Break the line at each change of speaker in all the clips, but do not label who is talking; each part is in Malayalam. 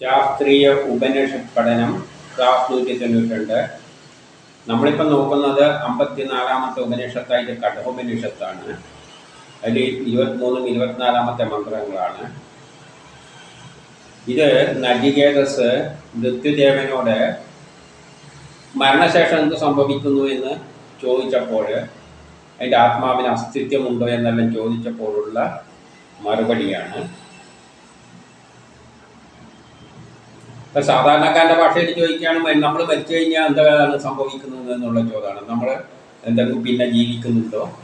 ശാസ്ത്രീയ ഉപനിഷ പഠനം ക്ലാസ് നൂറ്റി തൊണ്ണൂറ്റിരണ്ട്. നമ്മളിപ്പോൾ നോക്കുന്നത് അമ്പത്തിനാലാമത്തെ ഉപനിഷത്തായിട്ട് കഠോപനിഷത്താണ്. അതിൽ ഇരുപത്തിമൂന്നും ഇരുപത്തിനാലാമത്തെ മന്ത്രങ്ങളാണ്. ഇത് നജികേതസ് മൃത്യുദേവനോട് മരണശേഷം എന്ത് സംഭവിക്കുന്നു എന്ന് ചോദിച്ചപ്പോൾ അതിന്റെ ആത്മാവിന് അസ്തിത്വമുണ്ടോ എന്നെല്ലാം ചോദിച്ചപ്പോഴുള്ള മറുപടിയാണ്. സാധാരണക്കാരന്റെ ഭാഷയിൽ ചോദിക്കുകയാണ് നമ്മൾ മരിച്ചു കഴിഞ്ഞാൽ എന്താണ് സംഭവിക്കുന്നത് എന്നുള്ള ചോദ്യമാണ്. നമ്മൾ എന്തെങ്കിലും പിന്നെ ജീവിക്കുന്നുണ്ടോ?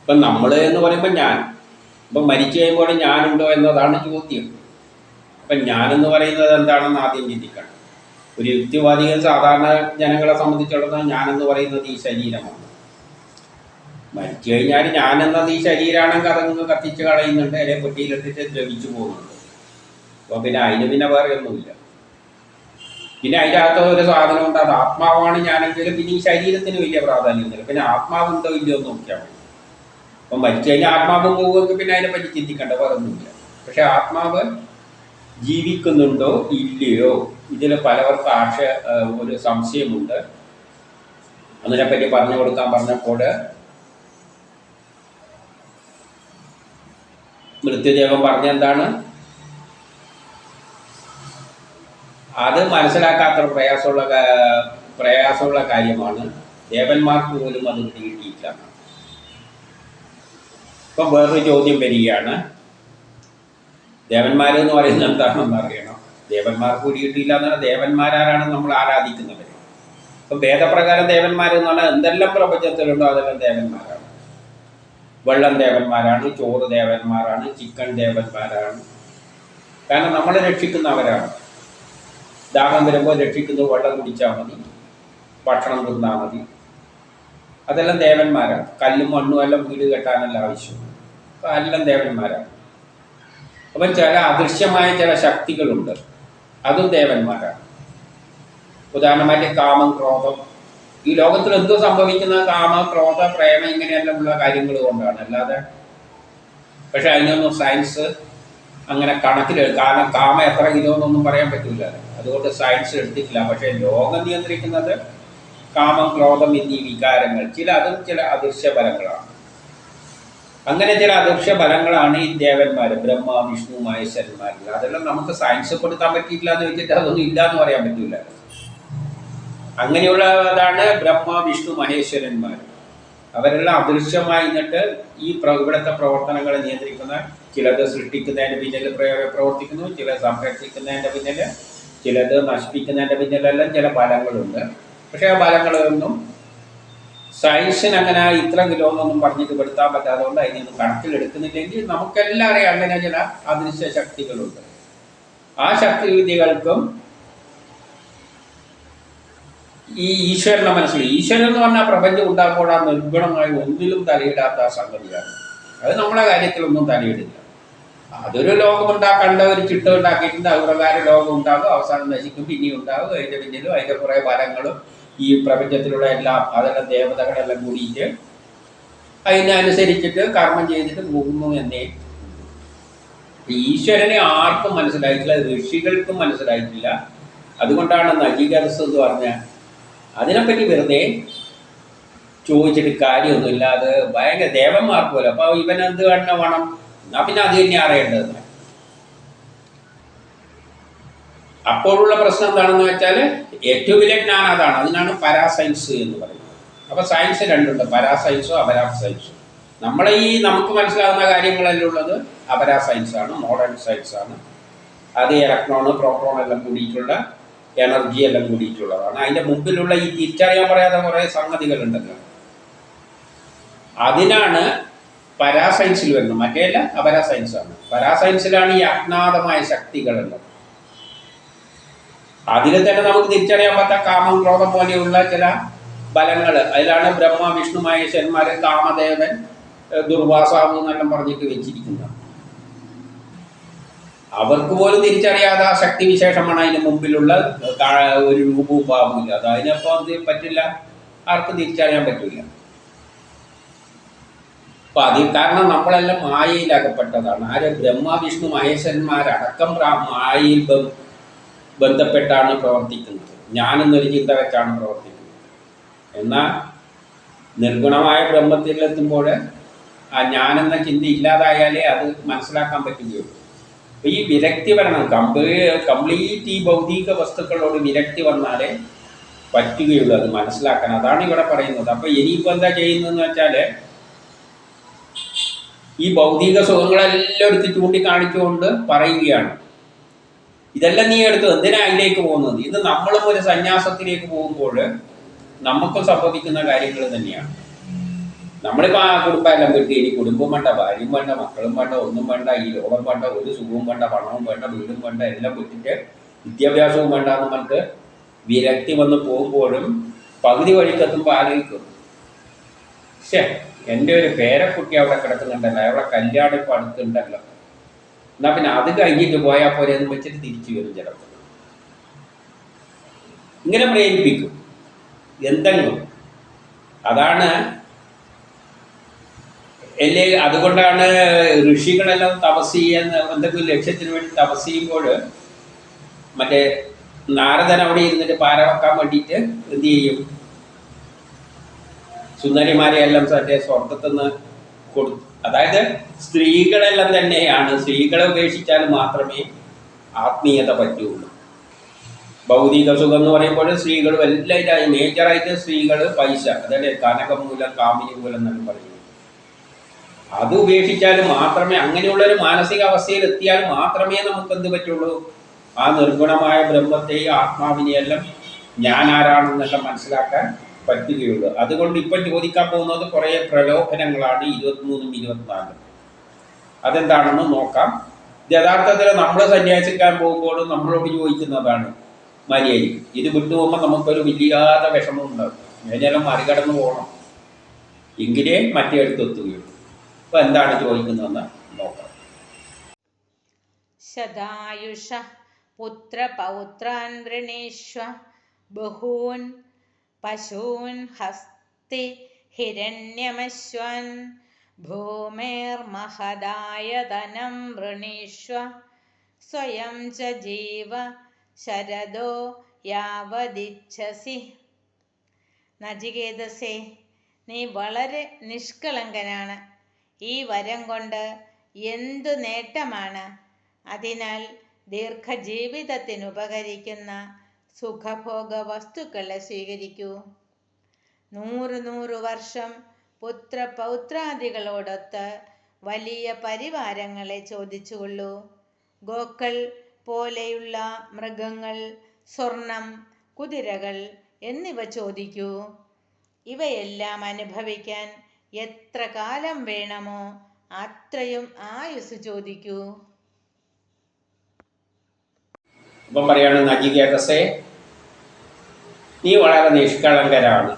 ഇപ്പം നമ്മൾ എന്ന് പറയുമ്പോൾ ഞാൻ. ഇപ്പം മരിച്ചു കഴിയുമ്പോൾ ഞാനുണ്ടോ എന്നതാണ് ചോദ്യം. അപ്പം ഞാനെന്ന് പറയുന്നത് എന്താണെന്ന് ആദ്യം ചിന്തിക്കണം. ഒരു യുക്തിവാദികൾ സാധാരണ ജനങ്ങളെ സംബന്ധിച്ചിടത്തോളം ഞാനെന്ന് പറയുന്നത് ഈ ശരീരമാണ്. മരിച്ചു കഴിഞ്ഞാൽ ഞാനെന്നത് ഈ ശരീരമാണെങ്കിൽ അതങ്ങ് കത്തിച്ച് കളയുന്നുണ്ട് അല്ലെ പൊട്ടിയിലിട്ടിട്ട് ദ്രവിച്ചു പോകുന്നുണ്ട്. അപ്പോൾ പിന്നെ അതിന് പിന്നെ വേറെ ഒന്നുമില്ല. പിന്നെ അതിന്റെ അകത്ത് ഒരു സാധനം ഉണ്ട് അത് ആത്മാവാണ് ഞാനെങ്കിലും പിന്നെ ഈ ശരീരത്തിന് വലിയ പ്രാധാന്യമൊന്നുമില്ല. പിന്നെ ആത്മാവ് ഉണ്ടോ ഇല്ലയോ എന്ന് നോക്കിയാൽ മതി. അപ്പം മരിച്ചു കഴിഞ്ഞാൽ ആത്മാവ് പോകുമെങ്കിൽ പിന്നെ അതിനെപ്പറ്റി ചിന്തിക്കേണ്ട വേറെ ഒന്നുമില്ല. പക്ഷെ ആത്മാവ് ജീവിക്കുന്നുണ്ടോ ഇല്ലയോ? ഇതിൽ പലവർക്കും ആക്ഷ ഒരു സംശയമുണ്ട്. അതിനെപ്പറ്റി പറഞ്ഞു കൊടുക്കാൻ പറഞ്ഞപ്പോൾ മൃത്യുദേവൻ പറഞ്ഞെന്താണ് അത് മനസ്സിലാക്കാത്ത പ്രയാസമുള്ള പ്രയാസമുള്ള കാര്യമാണ്. ദേവന്മാർക്ക് പോലും അത് കിട്ടിയിട്ടില്ല. ഇപ്പം വേറൊരു ചോദ്യം വരികയാണ്. ദേവന്മാരെന്ന് പറയുന്നത് എന്താണെന്ന് അറിയണം. ദേവന്മാർക്ക് പിടിയിട്ടില്ല എന്ന് പറഞ്ഞാൽ ദേവന്മാരാരാണ് നമ്മൾ ആരാധിക്കുന്നവർ ഇപ്പം വേദപ്രകാരം ദേവന്മാരെന്ന് പറഞ്ഞാൽ എന്തെല്ലാം പ്രപഞ്ചത്തിലുണ്ടോ അതെല്ലാം ദേവന്മാരാണ്. വെള്ളം ദേവന്മാരാണ് ചോറ് ദേവന്മാരാണ് ചിക്കൻ ദേവന്മാരാണ്. കാരണം നമ്മളെ രക്ഷിക്കുന്നവരാണ്. ദാഹം വരുമ്പോൾ രക്ഷിക്കുന്നത് വെള്ളം കുടിച്ചാൽ മതി. ഭക്ഷണം തിന്നാൽ മതി. അതെല്ലാം ദേവന്മാരാണ് കല്ലും മണ്ണും എല്ലാം വീട് കെട്ടാനല്ല ആവശ്യം. എല്ലാം ദേവന്മാരാണ് അപ്പം ചില അദൃശ്യമായ ചില ശക്തികളുണ്ട്. അതും ദേവന്മാരാണ് ഉദാഹരണമായിട്ട് കാമം ക്രോധം. ഈ ലോകത്തിൽ എന്തോ സംഭവിക്കുന്ന കാമ ക്രോധ പ്രേമ ഇങ്ങനെയെല്ലാം ഉള്ള കാര്യങ്ങൾ കൊണ്ടാണ്. അല്ലാതെ പക്ഷെ അതിനൊന്നും സയൻസ് അങ്ങനെ കണക്കിലെടുക്കും കാരണം കാമ എത്ര കിലോ എന്നൊന്നും പറയാൻ പറ്റില്ല അതുകൊണ്ട് സയൻസ് എടുത്തിട്ടില്ല. പക്ഷേ ലോകം നിയന്ത്രിക്കുന്നത് കാമം ക്രോധം എന്നീ വികാരങ്ങൾ. ചില അതും ചില അദൃശ്യ ബലങ്ങളാണ് അങ്ങനെ ചില അദൃശ്യ ബലങ്ങളാണ് ഈ ദേവന്മാർ ബ്രഹ്മ വിഷ്ണു മഹേശ്വരന്മാരിൽ. അതെല്ലാം നമുക്ക് സയൻസ് പെടുത്താൻ പറ്റിയിട്ടില്ല എന്ന് വെച്ചിട്ട് അതൊന്നും ഇല്ല എന്ന് പറയാൻ പറ്റില്ല അങ്ങനെയുള്ളതാണ് ബ്രഹ്മ വിഷ്ണു മഹേശ്വരന്മാർ. അവരെല്ലാം അദൃശ്യമായി നിന്നിട്ട് ഈ ഇവിടുത്തെ പ്രവർത്തനങ്ങളെ നിയന്ത്രിക്കുന്ന ചിലത് സൃഷ്ടിക്കുന്നതിന്റെ പിന്നിൽ പ്ര- പ്രവർത്തിക്കുന്നു ചില സംരക്ഷിക്കുന്നതിന്റെ പിന്നിൽ ചിലത് നശിപ്പിക്കുന്നതിന്റെ പിന്നിലെല്ലാം ചില ഫലങ്ങളുണ്ട്. പക്ഷേ ആ ഫലങ്ങളൊന്നും സയൻസിന് അങ്ങനെ ഇത്ര കിലോ എന്നൊന്നും പറഞ്ഞിട്ട് പെടുത്താൻ പറ്റാത്തതുകൊണ്ട് അതിനൊന്നും കണക്കിലെടുക്കുന്നില്ലെങ്കിൽ നമുക്കെല്ലാം അറിയാം അങ്ങനെ ചില അദൃശ്യ ശക്തികളുണ്ട്. ആ ശക്തി വിദ്യകൾക്കും ഈ ഈശ്വരനെ മനസ്സിൽ ഈശ്വരൻ എന്ന് പറഞ്ഞാൽ പ്രപഞ്ചം ഉണ്ടാക്കുമ്പോൾ ആ നിർഗുണമായി ഒന്നിലും തലയിടാത്ത സംഗതിയാണ്. അത് നമ്മളെ കാര്യത്തിലൊന്നും തലയിടില്ല. അതൊരു ലോകം ഉണ്ടാക്കേണ്ട ഒരു ചിട്ട ഉണ്ടാക്കിയിട്ടുണ്ട്. അത് പ്രകാരം ലോകം ഉണ്ടാകും അവസാനം നശിക്കും പിന്നെയും ഉണ്ടാകും. അതിന്റെ പിന്നിലും അതിന്റെ കുറേ ഫലങ്ങളും ഈ പ്രപഞ്ചത്തിലുള്ള എല്ലാം അതെല്ലാം ദേവതകളെല്ലാം കൂടിയിട്ട് അതിനനുസരിച്ചിട്ട് കർമ്മം ചെയ്തിട്ട് പോകുന്നു എന്നേ. ഈശ്വരനെ ആർക്കും മനസ്സിലായിട്ടില്ല ഋഷികൾക്കും മനസ്സിലായിട്ടില്ല. അതുകൊണ്ടാണ് നജീകരസ് എന്ന് പറഞ്ഞ അതിനെപ്പറ്റി വെറുതെ ചോദിച്ചിട്ട് കാര്യമൊന്നുമില്ല. അത് ഭയങ്കര ദേവന്മാർക്ക് പോലെ. അപ്പോൾ ഇവൻ എന്ത് തന്നെ വേണം? എന്നാ പിന്നെ അത് തന്നെ അറിയേണ്ടത്. അപ്പോഴുള്ള പ്രശ്നം എന്താണെന്ന് വെച്ചാൽ ഏറ്റവും വലിയ ജ്ഞാനം അതാണ്. അതിനാണ് പരാസയൻസ് എന്ന് പറയുന്നത്. അപ്പോൾ സയൻസ് രണ്ടുണ്ട്. പരാസയൻസോ സയൻസും അപരാ സയൻസോ നമ്മളെ ഈ നമുക്ക് മനസ്സിലാകുന്ന കാര്യങ്ങളെല്ലാം ഉള്ളത്? അപരാ ആണ് മോഡേൺ സയൻസ് ആണ്. അത് ഇലക്ട്രോണ് പ്രോട്ടോൺ എല്ലാം കൂടിയിട്ടുള്ള എനർജി എല്ലാം കൂടിയിട്ടുള്ളതാണ്. അതിന്റെ മുമ്പിലുള്ള ഈ തിരിച്ചറിയാൻ പറയാത്ത കുറേ സംഗതികളുണ്ടല്ലോ. അതിനാണ് പരാസയൻസിൽ വരുന്നു മറ്റേല്ല ആണ് പരാസയൻസിലാണ് ഈ അജ്ഞാതമായ ശക്തികളുള്ളത്. അതിൽ തന്നെ നമുക്ക് തിരിച്ചറിയാൻ പറ്റാത്ത കാമം ക്രോധം പോലെയുള്ള ചില ബലങ്ങൾ അതിലാണ് ബ്രഹ്മ വിഷ്ണു മഹേശ്വരന്മാരെ കാമദേവൻ ദുർവാസാവ് എന്നെല്ലാം പറഞ്ഞിട്ട് വെച്ചിരിക്കുന്നത്. അവർക്ക് പോലും തിരിച്ചറിയാതെ ആ ശക്തി വിശേഷമാണ് അതിന് മുമ്പിലുള്ള ഒരു രൂപവും ഭാവമില്ല അത് അതിനപ്പോൾ അത് പറ്റില്ല. ആർക്കും തിരിച്ചറിയാൻ പറ്റില്ല അപ്പൊ അതിൽ കാരണം നമ്മളെല്ലാം മായയിലകപ്പെട്ടതാണ്. ആര് ബ്രഹ്മ വിഷ്ണു മഹേശ്വരന്മാരടക്കം മായയിൽ ബന്ധപ്പെട്ടാണ് പ്രവർത്തിക്കുന്നത്. ഞാനെന്നൊരു ചിന്ത വെച്ചാണ് പ്രവർത്തിക്കുന്നത്. എന്നാൽ നിർഗുണമായ ബ്രഹ്മത്തിലെത്തുമ്പോൾ ആ ഞാനെന്ന ചിന്ത ഇല്ലാതായാലേ അത് മനസ്സിലാക്കാൻ പറ്റുകയുള്ളൂ. അപ്പൊ ഈ വിരക്തി വരണം. കമ്പ്ലീ കംപ്ലീറ്റ് ഈ ഭൗതിക വസ്തുക്കളോട് വിരക്തി വന്നാലേ പറ്റുകയുള്ളൂ അത് മനസ്സിലാക്കാൻ. അതാണ് ഇവിടെ പറയുന്നത്. അപ്പൊ ഇനിയിപ്പോ എന്താ ചെയ്യുന്നതെന്ന് വെച്ചാൽ ഈ ഭൗതിക സുഖങ്ങളെല്ലാം എടുത്ത് ചൂണ്ടിക്കാണിച്ചുകൊണ്ട് പറയുകയാണ്. ഇതെല്ലാം നീ എടുത്ത് എന്തിനാ അതിലേക്ക് പോകുന്നത്? ഇത് നമ്മളും ഒരു സന്യാസത്തിലേക്ക് പോകുമ്പോൾ നമുക്കും സംഭവിക്കുന്ന കാര്യങ്ങൾ തന്നെയാണ്. നമ്മളിപ്പോൾ ആ കുടുംബമെല്ലാം വിട്ട് ഇനി കുടുംബം വേണ്ട ഭാര്യയും വേണ്ട മക്കളും വേണ്ട ഒന്നും വേണ്ട ഈ ലോകം വേണ്ട ഒരു സുഖവും വേണ്ട പണവും വേണ്ട വീടും വേണ്ട എല്ലാം വിട്ടിട്ട് വിദ്യാഭ്യാസവും വേണ്ട എന്ന് വിരക്തി വന്ന് പോകുമ്പോഴും പകുതി വഴിക്കെത്തുമ്പോൾ ആലോചിക്കും. ശേ എന്റെ ഒരു പേരക്കുട്ടി അവിടെ കിടക്കുന്നുണ്ടല്ലോ അവിടെ കല്യാണം ഇപ്പം അടുത്തുണ്ടല്ലോ. എന്നാ പിന്നെ അത് കഴിഞ്ഞിട്ട് പോയാൽ പോലെ എന്ന് വെച്ചിട്ട് തിരിച്ചു വരും ചിലപ്പോൾ. ഇങ്ങനെ പ്രേരിപ്പിക്കും. എന്തെങ്കിലും. അതാണ് അല്ലേ അതുകൊണ്ടാണ് ഋഷികളെല്ലാം തപസ് ചെയ്യുന്ന എന്തെങ്കിലും ലക്ഷ്യത്തിന് വേണ്ടി തപസ് ചെയ്യുമ്പോൾ മറ്റേ നാരദൻ അവിടെ ഇരുന്നിട്ട് പാര വെക്കാൻ വേണ്ടിയിട്ട് എന്ത് ചെയ്യും? സുന്ദരിമാരെ എല്ലാം മറ്റേ സ്വർഗത്തിൽ നിന്ന് കൊടുത്തു അതായത് സ്ത്രീകളെല്ലാം തന്നെയാണ്. സ്ത്രീകളെ ഉപേക്ഷിച്ചാൽ മാത്രമേ ആത്മീയത പറ്റുള്ളൂ. ഭൗതിക സുഖം എന്ന് പറയുമ്പോൾ സ്ത്രീകളും എല്ലാവരും മേജറായിട്ട് സ്ത്രീകൾ പൈസ അതായത് കനകമൂലം കാമിനി മൂലം എന്നാണ് പറയുന്നത്. അത് ഉപേക്ഷിച്ചാൽ മാത്രമേ അങ്ങനെയുള്ള ഒരു മാനസിക അവസ്ഥയിൽ എത്തിയാൽ മാത്രമേ നമുക്ക് എന്ത് പറ്റുള്ളൂ? ആ നിർഗുണമായ ബ്രഹ്മത്തെയും ആത്മാവിനെയെല്ലാം ഞാൻ ആരാണെന്നൊക്കെ മനസ്സിലാക്കാൻ പറ്റുകയുള്ളൂ അതുകൊണ്ട് ഇപ്പം ചോദിക്കാൻ പോകുന്നത് കുറേ പ്രലോഭനങ്ങളാണ് ഇരുപത്തിമൂന്നും ഇരുപത്തിനാലും. അതെന്താണെന്ന് നോക്കാം. യഥാർത്ഥത്തിൽ നമ്മൾ സന്യാസിക്കാൻ പോകുമ്പോൾ നമ്മളോട് ചോദിക്കുന്നതാണ് മര്യാദ ഇത് വിട്ടുപോകുമ്പോൾ നമുക്കൊരു വലിയാതെ വിഷമം ഉണ്ടാകും അതിനെല്ലാം മറികടന്ന് പോകണം. എങ്കിലേ മറ്റേ അടുത്തെത്തുകയുള്ളൂ അപ്പം എന്താണ് ചോദിക്കുന്നതെന്ന് നോക്കാം.
ശതായുഷ പുത്രപൗത്രാൻ വൃണേശ്വ ബഹൂൻ പശൂൻ ഹസ്തി ഹിരണ്യമശ്വൻ ഭൂമേർമഹദായ ധനം വൃണീഷ്വ സ്വയം ച ജീവ ശരദോ യാവതിച്ഛസി നചികേതസേ നീ വളരെ നിഷ്കളങ്കനാണ്. ഈ വരം കൊണ്ട് എന്തു നേട്ടമാണ്? അതിനാൽ ദീർഘജീവിതത്തിനുപകരിക്കുന്ന സുഖഭോഗ വസ്തുക്കളെ സ്വീകരിക്കൂ. നൂറ് നൂറ് വർഷം പുത്ര പൗത്രാദികളോടൊത്ത് വലിയ പരിവാരങ്ങളെ ചോദിച്ചുകൊള്ളൂ. ഗോക്കൾ പോലെയുള്ള മൃഗങ്ങൾ സ്വർണം കുതിരകൾ എന്നിവ ചോദിക്കൂ. ഇവയെല്ലാം അനുഭവിക്കാൻ എത്ര കാലം വേണമോ അത്രയും ആയുസ് ചോദിക്കൂ.
അപ്പം പറയാണ് നജികേതസേ നീ വളരെ നിഷ്കളങ്കരാണ്.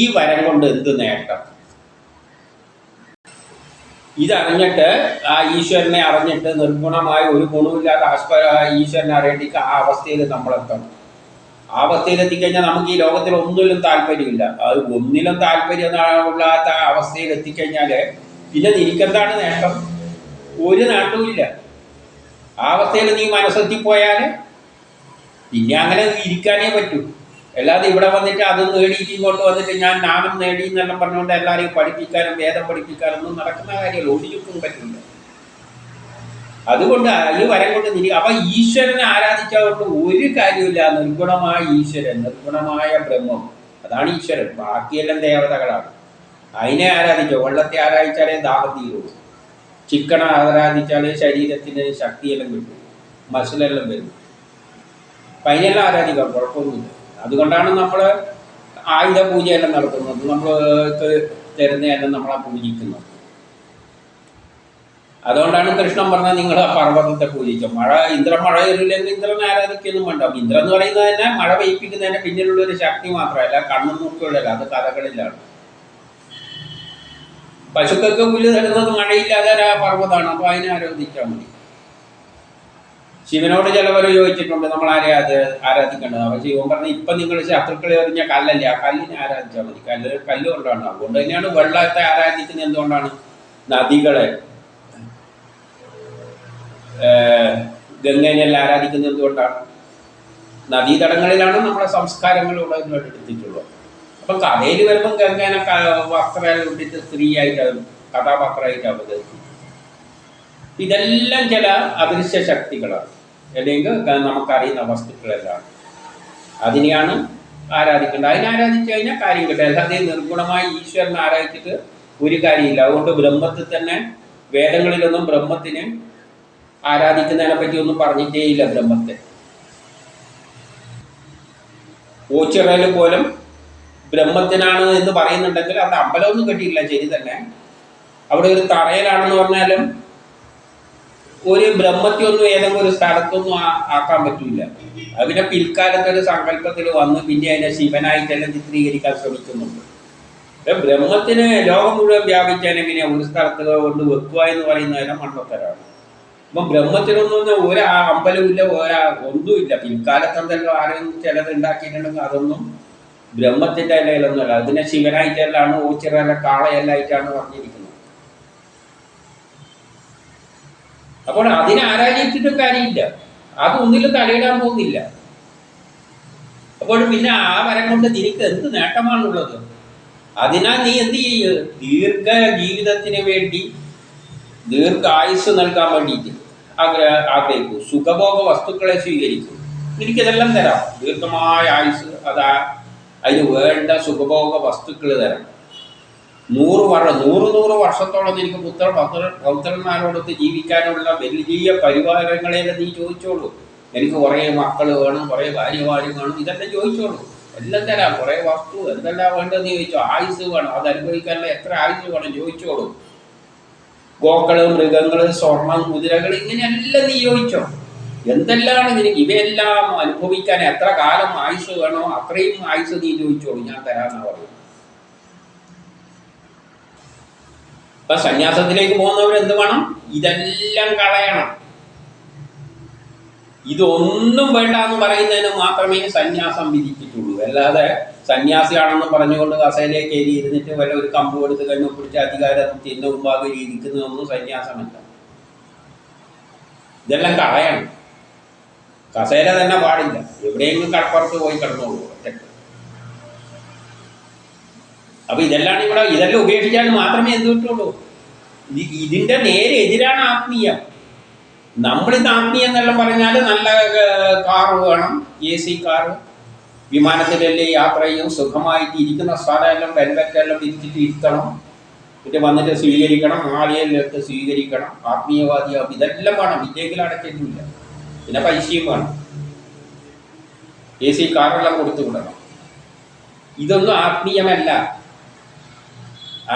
ഈ വരം കൊണ്ട് എന്ത് നേട്ടം? ഇതറിഞ്ഞിട്ട് ആ ഈശ്വരനെ അറിഞ്ഞിട്ട് നിർഗുണമായ ഒരു ഗുണമില്ലാത്ത ആശ്വ ഈശ്വരനെ അറിയേണ്ടിക്ക് ആ അവസ്ഥയിൽ നമ്മളെത്തണം. ആ അവസ്ഥയിൽ എത്തിക്കഴിഞ്ഞാൽ നമുക്ക് ഈ ലോകത്തിൽ ഒന്നിലും താല്പര്യമില്ല. അത് ഒന്നിലും താല്പര്യം ഇല്ലാത്ത അവസ്ഥയിൽ എത്തിക്കഴിഞ്ഞാൽ പിന്നെ നിനക്കെന്താണ് നേട്ടം? ഒരു നേട്ടവുമില്ല ആ അവസ്ഥയിൽ നീ മനസ്സെത്തിപ്പോയാൽ പിന്നെ അങ്ങനെ ഇരിക്കാനേ പറ്റൂ. അല്ലാതെ ഇവിടെ വന്നിട്ട് അത് നേടിയിട്ട് ഇങ്ങോട്ട് വന്നിട്ട് ഞാൻ ജ്ഞാനം നേടി എന്നെല്ലാം പറഞ്ഞുകൊണ്ട് എല്ലാവരെയും പഠിപ്പിക്കാനും വേദം പഠിപ്പിക്കാനൊന്നും നടക്കുന്ന കാര്യങ്ങൾ ചുക്കും പറ്റില്ല. അതുകൊണ്ട് ഈ വരം കൊണ്ട് നിരി അപ്പൊ ഈശ്വരനെ ആരാധിച്ചതുകൊണ്ട് ഒരു കാര്യമില്ല നിർഗുണമായ ഈശ്വരൻ നിർഗുണമായ ബ്രഹ്മം. അതാണ് ഈശ്വരൻ. ബാക്കിയെല്ലാം ദേവതകളാണ്. അതിനെ ആരാധിച്ചോ? വെള്ളത്തെ ആരാധിച്ചാലേ ദാഹം ചിക്കണ ആരാധിച്ചാലേ ശരീരത്തിന് ശക്തിയെല്ലാം കിട്ടും. മസിലെല്ലാം വരും. അപ്പം അതിനെല്ലാം ആരാധിക്കാം? കുഴപ്പമൊന്നുമില്ല. അതുകൊണ്ടാണ് നമ്മൾ ആയുധ പൂജയെല്ലാം നടത്തുന്നത്. നമ്മൾ തരുന്നതെല്ലാം നമ്മളെ പൂജിക്കുന്നത്. അതുകൊണ്ടാണ് കൃഷ്ണൻ പറഞ്ഞത് നിങ്ങൾ ആ പർവതത്തെ പൂജിക്കും മഴ ഇന്ദ്രൻ മഴ തരില്ലെങ്കിൽ ഇന്ദ്രനെ ആരാധിക്കുന്നു വേണ്ട. ഇന്ദ്രൻ എന്ന് പറയുന്നത് തന്നെ മഴ പെയ്പ്പിക്കുന്നതിന് പിന്നിലുള്ള ഒരു ശക്തി മാത്രമല്ല കണ്ണും നോക്കിയുള്ളതല്ല അത് കഥകളിലാണ്. പശുക്കൾക്ക് പുല്ല് തരുന്നത് മഴയില്ലാതെ ആ പർവതമാണ്. അപ്പൊ അതിനെ ആരോധിച്ചാൽ മതി. ശിവനോട് ചിലവർ ചോദിച്ചിട്ടുണ്ട് നമ്മൾ ആരെ ആരാധിക്കേണ്ടത്? അപ്പോൾ ശിവൻ പറഞ്ഞു ഇപ്പം നിങ്ങൾ ശത്രുക്കളെ എറിഞ്ഞ കല്ലല്ലേ ആ കല്ലിനെ ആരാധിച്ചാൽ മതി. കല്ല് കല്ല് കൊണ്ടാണ്. അതുകൊണ്ട് തന്നെയാണ് വെള്ളത്തെ ആരാധിക്കുന്നത് എന്തുകൊണ്ടാണ്? നദികളെ. ഗംഗനെല്ലാം ആരാധിക്കുന്നത് എന്തുകൊണ്ടാണ്? നദീതടങ്ങളിലാണ് നമ്മുടെ സംസ്കാരങ്ങൾ ഇവിടെ എടുത്തിട്ടുള്ളത്. അപ്പം കഥയിൽ വരുമ്പം ഗംഗേനെ വസ്ത്രം ഇട്ടിട്ട് സ്ത്രീയായിട്ട് കഥാപാത്രമായിട്ട് അവതരിപ്പിക്കും ഇതെല്ലാം ചില അദൃശ്യ ശക്തികളാണ്. അല്ലെങ്കിൽ നമുക്കറിയുന്ന വസ്തുക്കളെല്ലാം. അതിനെയാണ് ആരാധിക്കേണ്ടത്. അതിനെ ആരാധിച്ചു കഴിഞ്ഞാൽ കാര്യം കിട്ടും. അല്ലാതെ നിർഗുണമായി ഈശ്വരനെ ആരാധിച്ചിട്ട് ഒരു കാര്യമില്ല. അതുകൊണ്ട് ബ്രഹ്മത്തിൽ തന്നെ വേദങ്ങളിലൊന്നും ബ്രഹ്മത്തിന് ആരാധിക്കുന്നതിനെ പറ്റി ഒന്നും പറഞ്ഞിട്ടേയില്ല ബ്രഹ്മത്തെ. ഓച്ചിറയിൽ പോലും ബ്രഹ്മത്തിനാണ് എന്ന് പറയുന്നുണ്ടെങ്കിൽ അത് അമ്പലമൊന്നും കെട്ടിയില്ല ശരി തന്നെ. അവിടെ ഒരു തറയിലാണെന്ന് പറഞ്ഞാലും ഒരു ബ്രഹ്മത്തെയൊന്നും ഏതെങ്കിലും ഒരു സ്ഥലത്തൊന്നും ആക്കാൻ പറ്റില്ല അത് പിന്നെ പിൽക്കാലത്ത് ഒരു സങ്കല്പത്തിൽ വന്ന് പിന്നെ അതിനെ ശിവനായി തന്നെ ചിത്രീകരിക്കാൻ ശ്രമിക്കുന്നുണ്ട്. ബ്രഹ്മത്തിന് ലോകം മുഴുവൻ വ്യാപിക്കാൻ എങ്ങനെയാ ഒരു സ്ഥലത്ത് കൊണ്ട് വെക്കുക എന്ന് പറയുന്നതിനെ മണ്ടത്തരാണ്. അപ്പം ബ്രഹ്മത്തിനൊന്നും ഒരു അമ്പലമില്ല ഒരാ ഒന്നുമില്ല പിൽക്കാലത്ത് എന്തെല്ലാം ആരെങ്കിലും ചിലത് ഉണ്ടാക്കിയിട്ടുണ്ടെങ്കിൽ അതൊന്നും ബ്രഹ്മത്തിന്റെ ഇലയിലൊന്നുമല്ല. അതിനെ ശിവനായിട്ടല്ലാണ് ഓച്ചിറല്ല കാളയല്ലായിട്ടാണ് പറഞ്ഞിരിക്കുന്നത്. അപ്പോൾ അതിനെ ആരാധിച്ചിട്ടും കാര്യമില്ല. അത് ഒന്നിലും തലയിടാൻ പോകുന്നില്ല. അപ്പോൾ പിന്നെ ആ വരം കൊണ്ട് നിനക്ക് എന്ത് നേട്ടമാണുള്ളത്? അതിനാൽ നീ എന്ത് ചെയ്യ? ദീർഘ ജീവിതത്തിന് വേണ്ടി ദീർഘായുസ് നൽകാൻ വേണ്ടിയിട്ട് ആഗ്രഹ ആഗ്രഹിക്കൂ. സുഖഭോഗ വസ്തുക്കളെ സ്വീകരിക്കൂ. എനിക്കിതെല്ലാം തരാം. ദീർഘമായ ആയുസ് അതാ അതിന് വേണ്ട സുഖഭോഗ വസ്തുക്കൾ തരാം. നൂറ് വർഷം നൂറ് നൂറ് വർഷത്തോളം നിനക്ക് പുത്ര പൗത്ര പൗത്രന്മാരോടൊത്ത് ജീവിക്കാനുള്ള വലിയ പരിവാരങ്ങളെല്ലാം നീ ചോദിച്ചോളൂ. എനിക്ക് കുറേ മക്കൾ വേണം കുറേ ഭാര്യമാരും വേണം ഇതെല്ലാം ചോദിച്ചോളൂ. എല്ലാം തരാം കുറേ വസ്തു എന്തെല്ലാം വേണ്ടതെന്ന് ചോദിച്ചോ. ആയുസ് വേണം അത് അനുഭവിക്കാനുള്ള എത്ര ആയുസ് വേണം ചോദിച്ചോളൂ. ഗോക്കൾ മൃഗങ്ങൾ സ്വർണം കുതിരകൾ ഇങ്ങനെയെല്ലാം നീ ചോദിച്ചോ. എന്തെല്ലാം നിനക്ക് ഇവയെല്ലാം അനുഭവിക്കാൻ എത്ര കാലം ആയുസ് വേണോ അത്രയും ആയുസ് നീ ചോദിച്ചോളൂ. ഞാൻ തരാമെന്നാണ് പറയുന്നത്. അപ്പൊ സന്യാസത്തിലേക്ക് പോകുന്നവർ എന്ത് വേണം? ഇതെല്ലാം കളയണം. ഇതൊന്നും വേണ്ട എന്ന് പറയുന്നതിന് മാത്രമേ സന്യാസം വിധിച്ചിട്ടുള്ളൂ. അല്ലാതെ സന്യാസിയാണെന്ന് പറഞ്ഞുകൊണ്ട് കസയിലേക്ക് കയറി ഇരുന്നിട്ട് വല്ല ഒരു കമ്പ് കൊടുത്ത് കണ്ണു പിടിച്ച് അധികാരം തിന്ന മുമ്പാകെ ഇരിക്കുന്നതൊന്നും സന്യാസമല്ല. ഇതെല്ലാം കളയണം. കസേര തന്നെ പാടില്ല. എവിടെയെങ്കിലും കടപ്പുറത്ത് പോയി കിടന്നോളൂ. ഒറ്റയ്ക്ക്. അപ്പൊ ഇതെല്ലാം ഇവിടെ ഇതെല്ലാം ഉപേക്ഷിച്ചാൽ മാത്രമേ എന്ത് കിട്ടുള്ളൂ ഇ- ഇതിന്റെ നേരെ എതിരാണ് ആത്മീയം. നമ്മളിത് ആത്മീയം എന്നെല്ലാം പറഞ്ഞാൽ നല്ല കാറ് വേണം എ സി കാറ് വിമാനത്തിലല്ലേ യാത്ര ചെയ്യും സുഖമായിട്ട് ഇരിക്കുന്ന സ്ഥലമെല്ലാം വെൽവെറ്റെല്ലാം വിരിച്ചിട്ട് ഇരുത്തണം. പിന്നെ വന്നിട്ട് സ്വീകരിക്കണം ആളിയെല്ലാം സ്വീകരിക്കണം. ആത്മീയവാദിയാവും ഇതെല്ലാം വേണം. ഇല്ലെങ്കിൽ അടക്കുന്നില്ല പിന്നെ പൈസയും വേണം. എ സി കാറെല്ലാം കൊടുത്തു വിടണം. ഇതൊന്നും ആത്മീയമല്ല.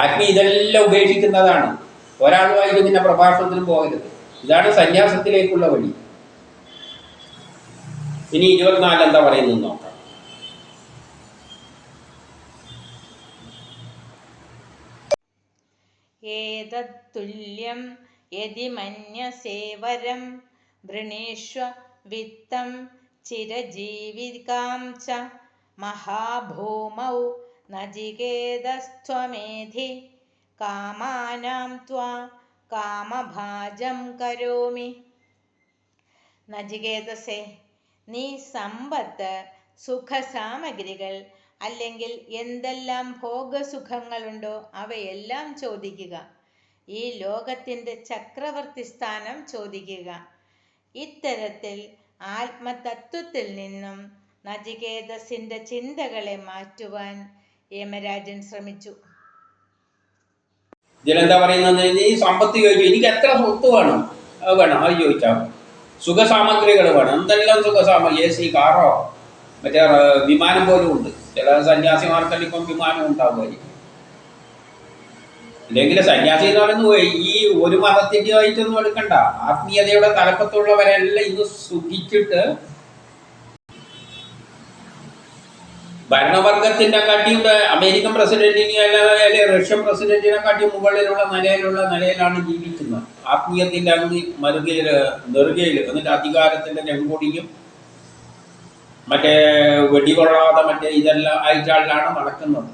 ആത്മീയ ഇതെല്ലാം ഉപേക്ഷിക്കുന്നതാണ്. ഒരാളുമായിട്ട് പിന്നെ പ്രഭാഷണത്തിനും പോകരുത്. ഇതാണ് സന്യാസത്തിലേക്കുള്ള വഴി. ഇനി ഇരുപത്തിനാല് എന്താ പറയുന്നത് നോക്കാം.
ഏതത്തുല്യം യതി വൃണീഷ്വ വിത്തം ചിരജീവികാം ച മഹാഭൂമൗ നചികേതസ്ത്വമേധി കാമാനാം ത്വാ കാമഭാജം കരോമി നചികേതസേ നീ സമ്പത്ത് സുഖസാമഗ്രികൾ അല്ലെങ്കിൽ എന്തെല്ലാം ഭോഗസുഖങ്ങളുണ്ടോ അവയെല്ലാം ചോദിക്കുക. ഈ ലോകത്തിന്റെ ചക്രവർത്തി സ്ഥാനം ചോദിക്കുക. ഇത്തരത്തിൽ ആത്മതത്വത്തിൽ നിന്നും നചികേതസിന്റെ ചിന്തകളെ മാറ്റുവാൻ യമരാജൻ ശ്രമിച്ചു.
ഇതിലെന്താ പറയുന്നത് ഈ സമ്പത്ത് ചോദിച്ചു എനിക്ക് എത്ര സ്വത്ത് വേണം? വേണം. അത് ചോദിച്ചാൽ സുഖ സുഖസാമഗ്രികൾ വേണം. എന്തെല്ലാം സുഖസാമഗ്രി? A C കാറോ? മറ്റേ വിമാനം പോലും ഉണ്ട്. ചില സന്യാസിമാർക്കെല്ലാം ഇപ്പം വിമാനം ഉണ്ടാവുമായിരിക്കും. അല്ലെങ്കിൽ സന്യാസി എന്ന് പറയുന്നത് ഈ ഒരു മതത്തിന്റെ ആയിട്ടൊന്നും എടുക്കണ്ട. ആത്മീയതയുടെ തലപ്പത്തുള്ളവരെല്ലാം ഇന്ന് സുഖിച്ചിട്ട് ഭരണവർഗത്തിന്റെ കാട്ടിയും അമേരിക്കൻ പ്രസിഡന്റിനെ അല്ലാതെ റഷ്യൻ പ്രസിഡന്റിനെ കാട്ടിയും മുകളിലുള്ള നിലയിലുള്ള നിലയിലാണ് ജീവിക്കുന്നത്. ആത്മീയത്തിന്റെ അങ്ങ് മറുകയിൽ നെറുകയിൽ എന്നിട്ട് അധികാരത്തിന്റെ നെടുമുടിയും മറ്റേ വെടികൊള്ളാതെ മറ്റേ ഇതെല്ലാം ആയിട്ടാണ് നടക്കുന്നത്.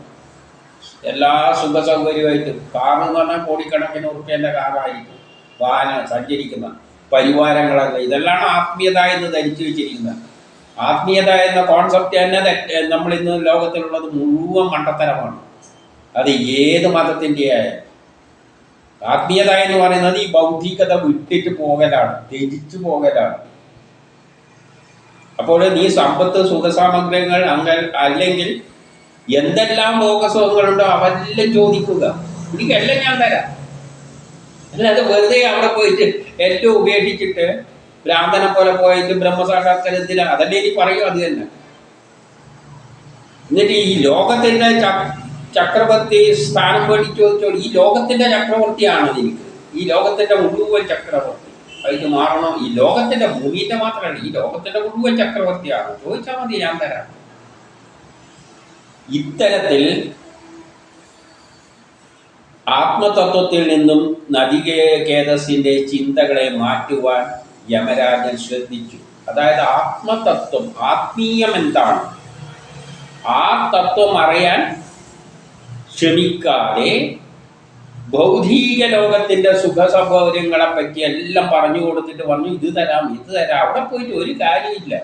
എല്ലാ സുഖ സൗകര്യമായിട്ട് കാറ് എന്ന് പറഞ്ഞാൽ കോടിക്കണക്കിന് ഉറുപ്പ്യന്റെ കാറായിരിക്കും. വാഹനം സഞ്ചരിക്കുന്ന പരിവാരങ്ങളല്ല. ഇതെല്ലാം ആത്മീയത എന്ന് ധരിച്ചു വെച്ചിരിക്കുന്നത്. ആത്മീയത എന്ന കോൺസെപ്റ്റ് തന്നെ നമ്മൾ ഇന്ന് ലോകത്തിലുള്ളത് മുഴുവൻ മണ്ടത്തരമാണ്. അത് ഏത് മതത്തിന്റെ ആയാലും ആത്മീയത എന്ന് പറയുന്നത് ഈ ബൗദ്ധികത വിട്ടിട്ട് പോകലാണ് ത്യജിച്ചു പോകലാണ്. അപ്പോൾ നീ സമ്പത്ത് സുഖസാമഗ്രഹങ്ങൾ അങ്ങ അല്ലെങ്കിൽ എന്തെല്ലാം ഭോഗസുഖങ്ങളുണ്ടോ അവരെല്ലാം ചോദിക്കുക. എനിക്കെല്ലാം ഞാൻ തരാം. അല്ലാതെ വെറുതെ അവിടെ പോയിട്ട് എല്ലാം ഉപേക്ഷിച്ചിട്ട് ഭ്രാന്തനെ പോലെ പോയിട്ട് ബ്രഹ്മസാക്ഷാത്കാരത്തിന് അതല്ലേ എനിക്ക് പറയൂ അത് തന്നെ. എന്നിട്ട് ഈ ലോകത്തിന്റെ ചക്രവർത്തി സ്ഥാനം വേണ്ടി ചോദിച്ചോ ഈ ലോകത്തിന്റെ ചക്രവർത്തിയാണ് എനിക്ക്? ഈ ലോകത്തിന്റെ മുഴുവൻ ചക്രവർത്തി. അതിന് മാറണം? ഈ ലോകത്തിന്റെ ഭൂമിന്റെ മാത്രമല്ല ഈ ലോകത്തിന്റെ മുഴുവൻ ചക്രവർത്തിയാണ്? ചോദിച്ചാൽ മതി ഞാൻ തരാം. ഇത്തരത്തിൽ ആത്മതത്വത്തിൽ നിന്നും നദികേതസിന്റെ ചിന്തകളെ മാറ്റുവാൻ യമരാജൻ ശ്രദ്ധിച്ചു. അതായത് ആത്മതത്വം ആത്മീയം എന്താണ്? ആ തത്വം അറിയാൻ ശ്രമിക്കാതെ ഭൗതിക ലോകത്തിന്റെ സുഖ സൗകര്യങ്ങളെ പറ്റി എല്ലാം പറഞ്ഞു കൊടുത്തിട്ട് പറഞ്ഞു ഇത് തരാം ഇത് തരാം അവിടെ പോയിട്ട് ഒരു കാര്യമില്ല.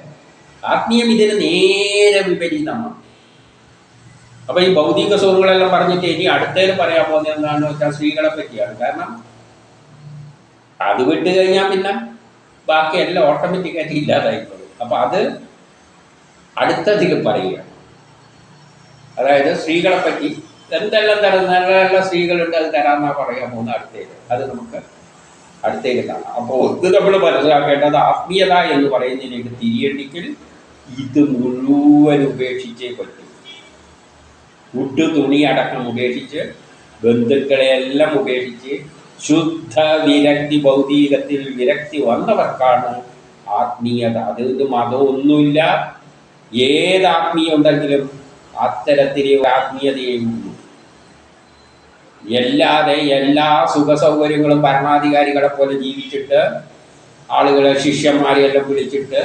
ആത്മീയം ഇതിന് നേരെ വിപരീതമാണ്. അപ്പൊ ഈ ഭൗതിക സുഖങ്ങളെല്ലാം പറഞ്ഞിട്ട് ഇനി അടുത്തേൽ പറയാൻ പോകുന്നത് എന്താണെന്ന് വെച്ചാൽ സ്ത്രീകളെ പറ്റിയാണ് കാരണം അത് വിട്ട് കഴിഞ്ഞാൽ പിന്നെ ബാക്കിയെല്ലാം ഓട്ടോമാറ്റിക്കായിട്ട് ഇല്ലാതായിക്കോളും. അപ്പൊ അത് അടുത്തതിൽ പറയുക. അതായത് സ്ത്രീകളെ പറ്റി എന്തെല്ലാം തരം നല്ല നല്ല സ്ത്രീകളുണ്ട് അത് തരാമെന്നാ പറയാൻ മൂന്ന് അടുത്തേക്ക് അത് നമുക്ക് അടുത്തേക്ക് കാണാം. അപ്പോൾ ഒന്ന് നമ്മൾ മനസ്സിലാക്കേണ്ടത് ആത്മീയത എന്ന് പറയുന്നതിലേക്ക് തിരിയണ്ടെങ്കിൽ ഇത് മുഴുവൻ ഉപേക്ഷിച്ചേ പറ്റും. ഫുഡ് തുണി അടക്കം ഉപേക്ഷിച്ച് ബന്ധുക്കളെയെല്ലാം ഉപേക്ഷിച്ച് ശുദ്ധ വിരക്തി ഭൗതികത്തിൽ വിരക്തി വന്നവർക്കാണ് ആത്മീയത. അത് മതമൊന്നുമില്ല ഏത് ആത്മീയം ഉണ്ടെങ്കിലും അത്തരത്തിലെ ആത്മീയതയും എല്ലാതെ എല്ലാ സുഖ സൗകര്യങ്ങളും ഭരണാധികാരികളെ പോലെ ജീവിച്ചിട്ട് ആളുകളെ ശിഷ്യന്മാരെയെല്ലാം വിളിച്ചിട്ട്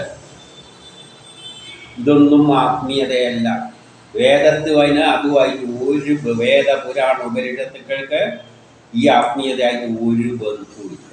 ഇതൊന്നും ആത്മീയതയല്ല. വേദത്തുവതിന് അതുമായി ഒരു വേദ പുരാണ ഉപരിടത്തുക്കൾക്ക് ഈ ആത്മീയതയായിട്ട് ഒരു ബന്ധവുമില്ല.